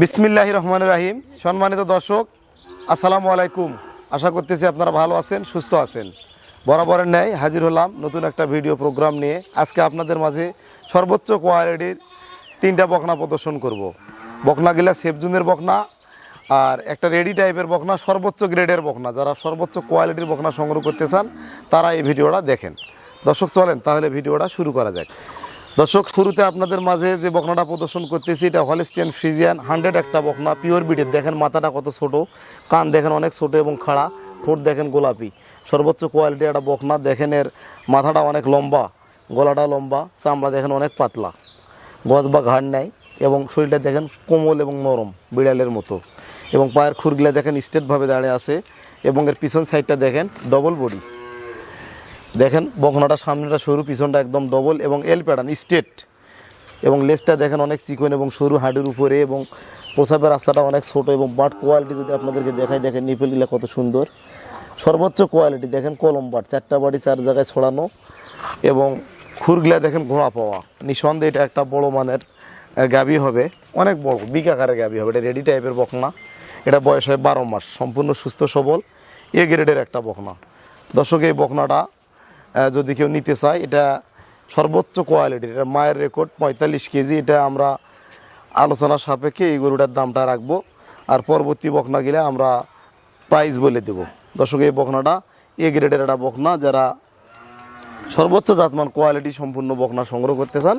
বিসমিল্লাহ রহমান রাহিম। সম্মানিত দর্শক, আসসালামু আলাইকুম। আশা করতেছি আপনারা ভালো আছেন, সুস্থ আছেন। বরাবরের ন্যায় হাজির হলাম নতুন একটা ভিডিও প্রোগ্রাম নিয়ে। আজকে আপনাদের মাঝে সর্বোচ্চ কোয়ালিটির তিনটা বকনা প্রদর্শন করব। বকনা বকনাগুলা সেফজুনের বকনা আর একটা রেডি টাইপের বকনা, সর্বোচ্চ গ্রেডের বকনা। যারা সর্বোচ্চ কোয়ালিটির বকনা সংগ্রহ করতে চান, তারা এই ভিডিওটা দেখেন। দর্শক, চলেন তাহলে ভিডিওটা শুরু করা যাক। দর্শক, শুরুতে আপনাদের মাঝে যে বকনাটা প্রদর্শন করতেছি, এটা হলিস্টিয়ান ফ্রিজিয়ান হান্ড্রেড একটা বকনা পিওর বিটের দেখেন মাথাটা কত ছোট, কান দেখেন অনেক ছোট এবং খাড়া, ঠোঁট দেখেন গোলাপি। সর্বোচ্চ কোয়ালিটি একটা বকনা, দেখেন এর মাথাটা অনেক লম্বা গলাটা লম্বা, চামড়া দেখেন অনেক পাতলা। গজ বা ঘাড় নেয় এবং শরীরটা দেখেন কোমল এবং নরম বিড়ালের মতো। এবং পায়ের খুরগুলা দেখেন স্টেটভাবে দাঁড়িয়ে আছে এবং এর পিছন সাইডটা দেখেন ডবল বডি দেখেন বকনাটা সামনেটা, সরু, পিছনটা একদম ডবল এবং এল প্যাটার্ন স্ট্রেট এবং লেজটা দেখেন অনেক চিকন এবং সরু হাঁটুর উপরে এবং প্রসাবের রাস্তাটা অনেক ছোট এবং বাট কোয়ালিটি যদি আপনাদেরকে দেখাই, দেখেন নিপেলগুলা কত সুন্দর। সর্বোচ্চ কোয়ালিটি দেখেন কলম বাট, চারটা বাড়ি চার জায়গায় ছড়ানো এবং খুরগুলা দেখেন ঘোড়া পাওয়া। নিঃসন্দেহে এটা একটা বড় মানের গাবি হবে। অনেক বড়, বিগ আকারের গাভী হবে। এটা রেডি টাইপের বকনা এটা বয়স হয় বারো মাস, সম্পূর্ণ সুস্থ সবল এ গ্রেডের একটা বকনা দর্শক, এই বকনাটা যদি কেউ নিতে চায়, এটা সর্বোচ্চ কোয়ালিটির এটা মায়ের রেকর্ড পঁয়তাল্লিশ কেজি, এটা আমরা আলোচনার সাপেক্ষে এই গরুটার দামটা রাখব। আর পরবর্তী বকনা গেলে আমরা প্রাইস বলে দেব। দর্শক, এই বকনাটা এ গ্রেডের একটা বকনা, যারা সর্বোচ্চ জাতমান কোয়ালিটি সম্পূর্ণ বকনা সংগ্রহ করতে চান,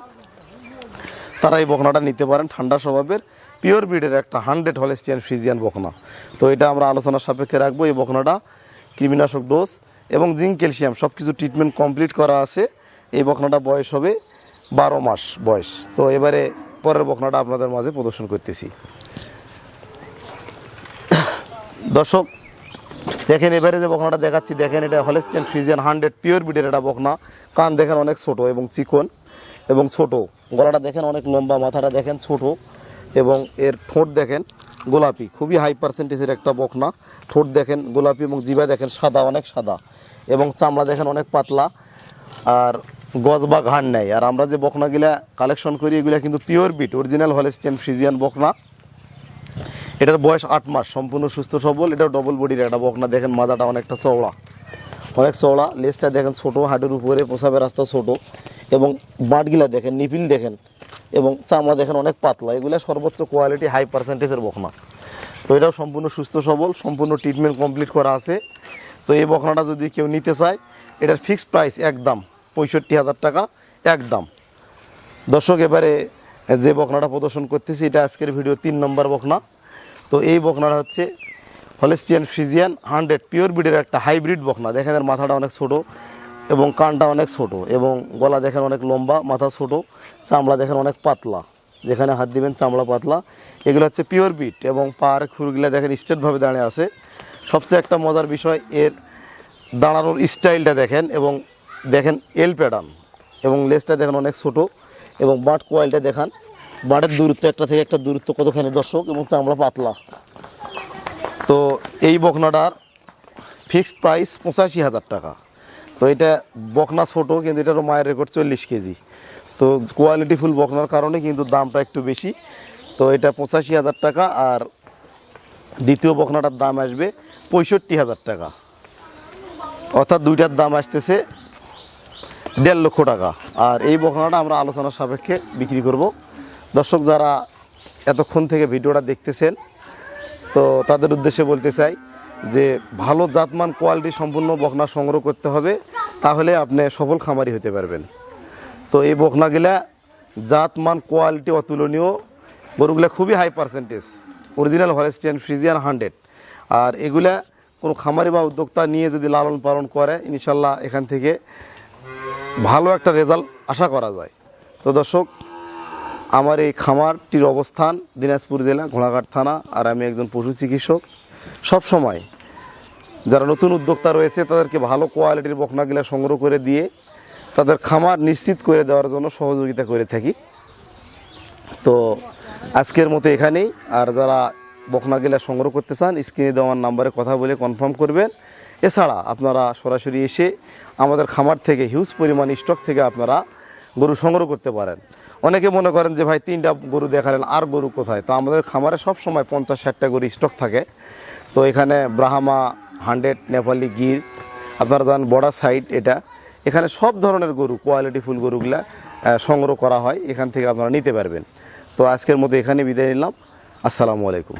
তারা এই বকনাটা নিতে পারেন। ঠান্ডা স্বভাবের পিওর ব্রিডের একটা হান্ড্রেড হলেস্টিয়ান ফ্রিজিয়ান বকনা। তো এটা আমরা আলোচনার সাপেক্ষে রাখব। এই বকনাটা কৃমিনাশক ডোজ এবং জিঙ্ক ক্যালসিয়াম সব কিছু ট্রিটমেন্ট কমপ্লিট করা আছে। এই বকনাটা বয়স হবে বারো মাস বয়স। তো এবারে পরের বকনাটা আপনাদের মাঝে প্রদর্শন করতেছি। দর্শক, দেখেন এবারে যে বকনাটা দেখাচ্ছি, দেখেন এটা হলেস্টিয়ান ফ্রিজিয়ান হান্ড্রেড পিওর বিডের একটা বকনা কান দেখেন অনেক ছোট এবং চিকন এবং ছোট। গলাটা দেখেন অনেক লম্বা, মাথাটা দেখেন ছোট এবং এর ঠোঁট দেখেন গোলাপি, খুবই হাই পার্সেন্টেজের একটা বকনা। ঠোঁট দেখেন গোলাপি এবং জিবা দেখেন সাদা, অনেক সাদা। এবং চামড়া দেখেন অনেক পাতলা। আর গজ বা ঘাড় নেয় আর আমরা যে বকনাগুলা কালেকশন করি, এগুলা কিন্তু pure breed original Holstein Friesian বকনা। এটার বয়স আট মাস, সম্পূর্ণ সুস্থ সবল। এটা ডবল বডির একটা বকনা। দেখেন মাজাটা অনেকটা চওড়া। অনেক চওড়া। লেজটা দেখেন ছোট, হাঁটুর উপরে পোষাবের রাস্তা ছোট। এবং বাঁটগুলা দেখেন, নিপিল দেখেন। এবং চামড়া দেখেন অনেক পাতলা। এগুলো সর্বোচ্চ কোয়ালিটি হাই পার্সেন্টেজের বকনা। তো এটাও সম্পূর্ণ সুস্থ, সবল, সম্পূর্ণ ট্রিটমেন্ট কমপ্লিট করা আছে। তো এই বকনাটা যদি কেউ নিতে চায়, এটার ফিক্সড প্রাইস একদম পঁয়ষট্টি হাজার টাকা, একদম। দর্শক, এবারে যে বকনাটা প্রদর্শন করতেছি, এটা আজকের ভিডিও তিন নম্বর বকনা। তো এই বকনাটা হচ্ছে হলেস্টিয়ান ফ্রিজিয়ান হান্ড্রেড পিওর ব্রিডের একটা হাইব্রিড বকনা। দেখেন এর মাথাটা অনেক ছোট। এবং কানটা অনেক ছোট এবং গলা দেখেন অনেক লম্বা, মাথা ছোট, চামড়া দেখেন অনেক পাতলা। যেখানে হাত দিবেন চামড়া পাতলা। এগুলো হচ্ছে পিওর বিট এবং পার খুরগুলা দেখেন স্ট্রেটভাবে দাঁড়িয়ে আছে। সবচেয়ে একটা মজার বিষয়, এর দাঁড়ানোর স্টাইলটা দেখেন এবং দেখেন এল প্যাটার্ন এবং লেজটা দেখেন অনেক ছোট এবং বাট কোয়ালটা দেখান। বাটের দূরত্ব একটা থেকে একটা দূরত্ব কতখানি দর্শক এবং চামড়া পাতলা। তো এই বকনাটার ফিক্সড প্রাইস পঁচাশি হাজার টাকা। তো এটা বকনা ছোট, কিন্তু এটারও মায়ের রেকর্ড চল্লিশ কেজি। তো কোয়ালিটি ফুল বকনার কারণে কিন্তু দামটা একটু বেশি। তো এটা পঁচাশি হাজার টাকা আর দ্বিতীয় বকনাটার দাম আসবে পঁয়ষট্টি হাজার টাকা। অর্থাৎ দুইটার দাম আসতেছে দেড় লক্ষ টাকা। আর এই বকনাটা আমরা আলোচনার সাপেক্ষে বিক্রি করব। দর্শক যারা এতক্ষণ থেকে ভিডিওটা দেখতেছেন, তো তাদের উদ্দেশ্যে বলতে চাই যে ভালো জাতমান কোয়ালিটি সম্পূর্ণ বকনা সংগ্রহ করতে হবে, তাহলে আপনি সফল খামারি হতে পারবেন। তো এই বকনাগুলা জাতমান কোয়ালিটি অতুলনীয়, গরুগুলা খুবই high percentage original Holstein Friesian hundred আর এগুলা কোনো খামারি বা উদ্যোক্তা নিয়ে যদি লালন পালন করে, ইনশাল্লাহ এখান থেকে ভালো একটা রেজাল্ট আশা করা যায়। তো দর্শক, আমার এই খামারটির অবস্থান দিনাজপুর জেলা ঘোড়াঘাট থানা, আর আমি একজন পশু চিকিৎসক। সব সময়। যারা নতুন উদ্যোক্তা রয়েছে, তাদেরকে ভালো কোয়ালিটির বকনাগুলা সংগ্রহ করে দিয়ে তাদের খামার নিশ্চিত করে দেওয়ার জন্য সহযোগিতা করে থাকি। তো আজকের মতো এখানেই। আর যারা বকনাগুলা সংগ্রহ করতে চান, স্ক্রিনে দেওয়ার নাম্বারে কথা বলে কনফার্ম করবেন। এছাড়া আপনারা সরাসরি এসে আমাদের খামার থেকে হিউজ পরিমাণ স্টক থেকে আপনারা গরু সংগ্রহ করতে পারেন। অনেকে মনে করেন যে, ভাই, তিনটা গরু দেখালেন, আর গরু কোথায়? তো আমাদের খামারে সব সময় পঞ্চাশ ষাটটা গরু স্টক থাকে। তো এখানে ব্রাহ্মা, হান্ড্রেড, নেপালি, গির, আপনারা জানেন বর্ডার সাইড এটা। এখানে সব ধরনের গরু, কোয়ালিটি ফুল গরুগুলা সংগ্রহ করা হয়। এখান থেকে আপনারা নিতে পারবেন। তো আজকের মতো এখানে বিদায় নিলাম। আসসালামু আলাইকুম।